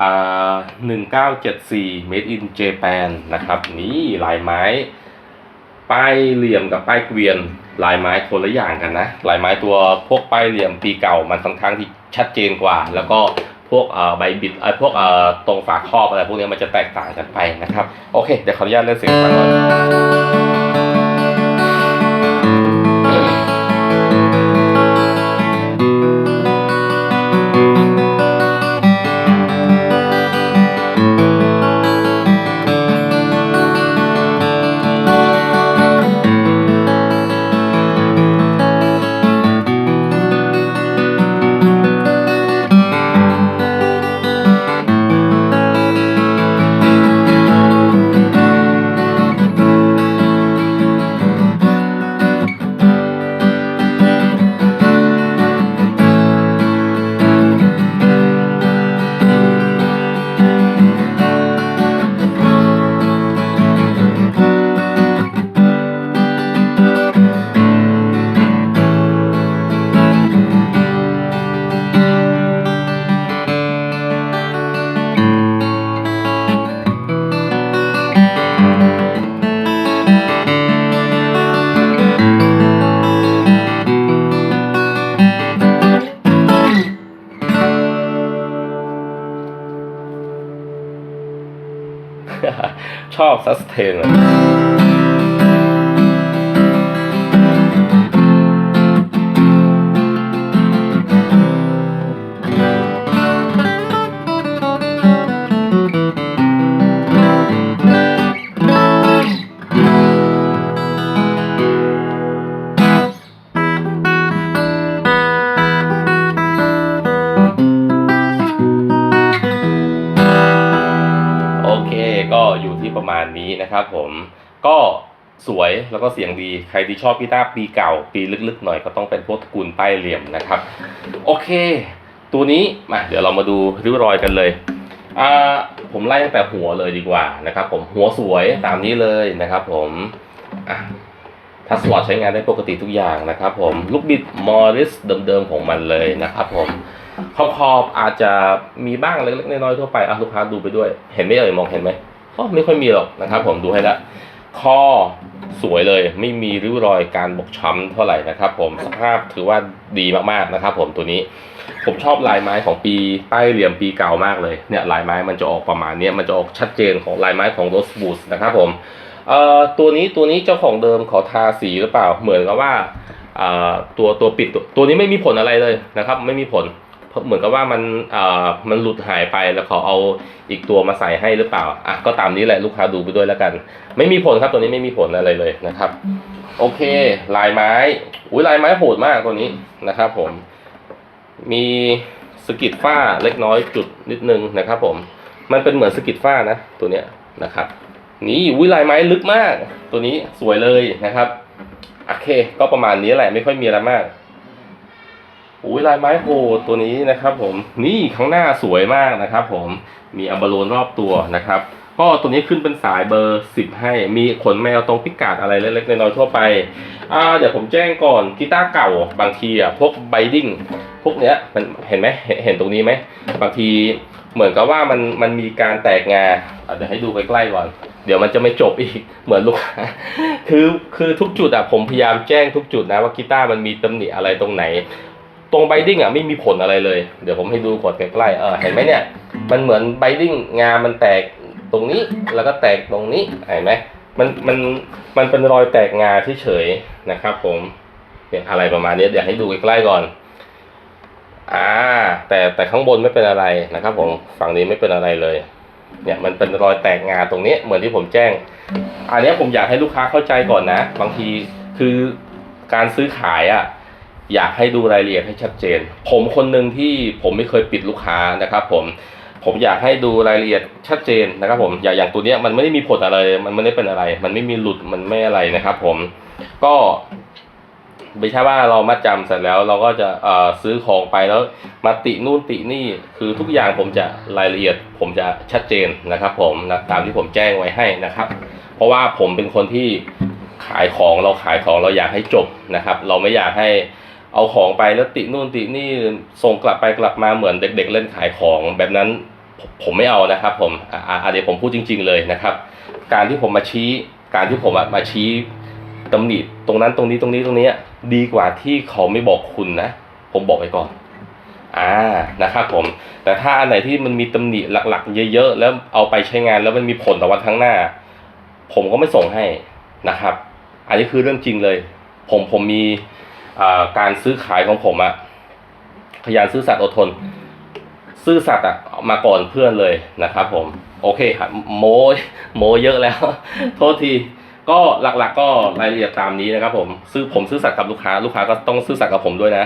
อ่า1974 made in Japan นะครับ นี่ลายไม้ป้ายเหลี่ยมกับป้ายเกวียนลายไม้คนละอย่างกันนะลายไม้ตัวพวกป้ายเหลี่ยมปีเก่ามันค่อนข้างที่ชัดเจนกว่า แล้วก็พวกอ่อใบบิดไอ้พวกอ่อตรงฝาครอบอะไรพวกนี้มันจะแตกต่างกันไปนะครับ โอเค เดี๋ยวขออนุญาตเล่นเสียงฟังก่อน ชอบซัสเทน ประมาณนี้นะครับผมก็สวยแล้วก็เสียงดี ใครที่ชอบกีตาร์ปีเก่า ปีลึกๆหน่อยก็ต้องเป็นพวกตระกูลป้ายเหลี่ยมนะครับ โอเค ตัวนี้มาเดี๋ยวเรามาดูริ้วรอยกันเลยอ่าผมไล่ตั้งแต่หัวเลยดีกว่านะครับผมหัวสวยตามนี้เลยนะครับผมอะทัสวอตใช้งานได้ปกติทุกอย่างนะครับผมลูกบิดมอริสเดิมๆของมันเลยนะครับผมขอบขอบๆอาจจะมีบ้างเล็กๆน้อยๆทั่วไปอะลูกค้าดูไปด้วย เห็นไหมเอ่ยมองเห็นไหม ก็ไม่ค่อยมีหรอกนะครับ ผมดูให้ละคอสวยเลยไม่มีริ้วรอยการบกช้ำเท่าไหร่นะครับ ผมสภาพถือว่าดีมากๆนะครับ ผมตัวนี้ผมชอบลายไม้ของปีป้ายเหลี่ยมปีเก่ามากเลยเนี่ยลายไม้มันจะออกประมาณนี้มันจะออกชัดเจนของลายไม้ของโรสบูสนะครับผมเอ่อตัวนี้ตัวนี้เจ้าของเดิมขาทาสีหรือเปล่าเหมือนกับว่าอ่าตัวตัวปิดตัวตัวนี้ไม่มีผลอะไรเลยนะครับ ไม่มีผล เหมือนกับว่ามันอ่ามันหลุดหายไปแล้วเขาเอาอีกตัวมาใส่ให้หรือเปล่าอะก็ตามนี้แหละลูกค้าดูไปด้วยแล้วกัน ไม่มีผลครับตัวนี้ไม่มีผลอะไรเลยนะครับ โอเค ลายไม้อุ้ยลายไม้โหดมากตัวนี้นะครับ ผม มีสกิดฝ้าเล็กน้อยจุดนิดนึงนะครับ ผม มันเป็นเหมือนสกิดฝ้านะตัวเนี้ยนะครับ นี่วิลายไม้ลึกมาก ตัวนี้สวยเลยนะครับโอเค ก็ประมาณนี้แหละไม่ค่อยมีอะไรมาก อุ้ยลายไม้โหตัวนี้นะครับ ผมนี่ข้างหน้าสวยมากนะครับ ผมมีอัมบอร์โลนรอบตัวนะครับ ก็ตัวนี้ขึ้นเป็นสายเบอร์สิบให้มีขนแมวตรงพิกัดอะไรเล็กๆน้อยๆทั่วไปอ่าเดี๋ยวผมแจ้งก่อนกีตาร์เก่าบางทีอะพวกไบดิ้งพวกเนี้ยมันเห็นไหมเห็นตรงนี้ไหมบางทีเหมือนกับว่ามันมันมีการแตกงาเดี๋ยวให้ดูใกล้ๆก่อน เดี๋ยวมันจะไม่จบอีกเหมือนลูกค้าคือคือทุกจุดอะผมพยายามแจ้งทุกจุดนะว่ากีตาร์มันมีตำหนิอะไรตรงไหน ตรงไบดิ้งอะไม่มีผลอะไรเลย เดี๋ยวผมให้ดูก่อนใกล้ๆเออเห็นไหมเนี่ย มันเหมือนไบดิ้งงามันแตกตรงนี้แล้วก็แตกตรงนี้เห็นไหมมันมันมันเป็นรอยแตกงาเฉยๆนะครับผมเนี่ยอะไรประมาณนี้เดี๋ยวให้ดูใกล้ๆก่อน อ่า แต่แต่ข้างบนไม่เป็นอะไรนะครับ ผมฝั่งนี้ไม่เป็นอะไรเลย เนี่ยมันเป็นรอยแตกงาตรงนี้เหมือนที่ผมแจ้ง อันนี้ผมอยากให้ลูกค้าเข้าใจก่อนนะ บางทีคือการซื้อขายอะ อยากให้ดูรายละเอียดให้ชัดเจน ผมคนหนึ่งที่ผมไม่เคยปิดลูกค้านะครับผมผมอยากให้ดูรายละเอียดชัดเจนนะครับผมอย่างอย่างตัวเนี้ยมันไม่ได้มีผลอะไร มันไม่ได้เป็นอะไร มันไม่มีหลุดมันไม่อะไรนะครับผมก็ไม่ใช่ว่าเรามาจำเสร็จแล้วเราก็จะเอ่อซื้อของไปแล้วมาตินู่นตินี่คือทุกอย่างผมจะรายละเอียด ผมจะชัดเจนนะครับ ผมนะตามที่ผมแจ้งไว้ให้นะครับ เพราะว่าผมเป็นคนที่ขายของเราขายของเราอยากให้จบนะครับ เราไม่อยากให้ เอาของไปแล้วตินู่นตินี่ส่งกลับไปกลับมาเหมือนเด็ก ๆ เล่นขายของแบบนั้นผมผมไม่เอานะครับผมอ่าเดี๋ยวผมพูดจริง ๆเลยนะครับ การที่ผมมาชี้ การที่ผมมาชี้ตำหนิตรงนั้นตรงนี้ตรงนี้ตรงนี้ดีกว่าที่เขาไม่บอกคุณนะ ผมบอกไว้ก่อนอ่านะครับผม แต่ถ้าอันไหนที่มันมีตำหนิหลักๆ เยอะๆ แล้วเอาไปใช้งานแล้วมันมีผลต่อวันข้างหน้า ผมก็ไม่ส่งให้นะครับ อันนี้คือเรื่องจริงเลย ผมผมมี การซื้อขายของผมอะพยานซื่อสัตย์อดทน ซื่อสัตย์อะมาก่อนเพื่อนเลยนะครับผม โอเคครับโมโมเยอะแล้ว โทษทีก็หลักๆก็รายละเอียดตามนี้นะครับ ผมซื้อผมซื่อสัตย์กับลูกค้า ลูกค้าก็ต้องซื่อสัตย์กับผมด้วยนะ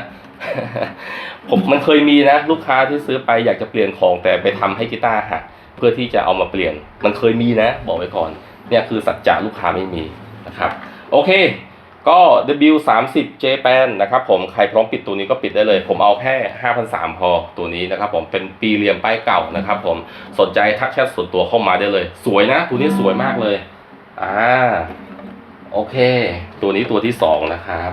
ผมมันเคยมีนะ ลูกค้าที่ซื้อไปอยากจะเปลี่ยนของแต่ไปทำให้กีตาร์หักเพื่อที่จะเอามาเปลี่ยน มันเคยมีนะ บอกไว้ก่อน เนี่ยคือสัจจะลูกค้าไม่มีนะครับ โอเค ก็ W30 Japan นะครับผมใครพร้อมปิดตัวนี้ก็ปิดได้เลย ผมเอาแค่5,003พอตัวนี้นะครับผมเป็นปีเหลี่ยมป้ายเก่านะครับผมสนใจทักแชทส่วนตัวเข้ามาได้เลย สวยนะ ตัวนี้สวยมากเลยอ่าโอเค ตัวนี้ตัวที่สองนะครับ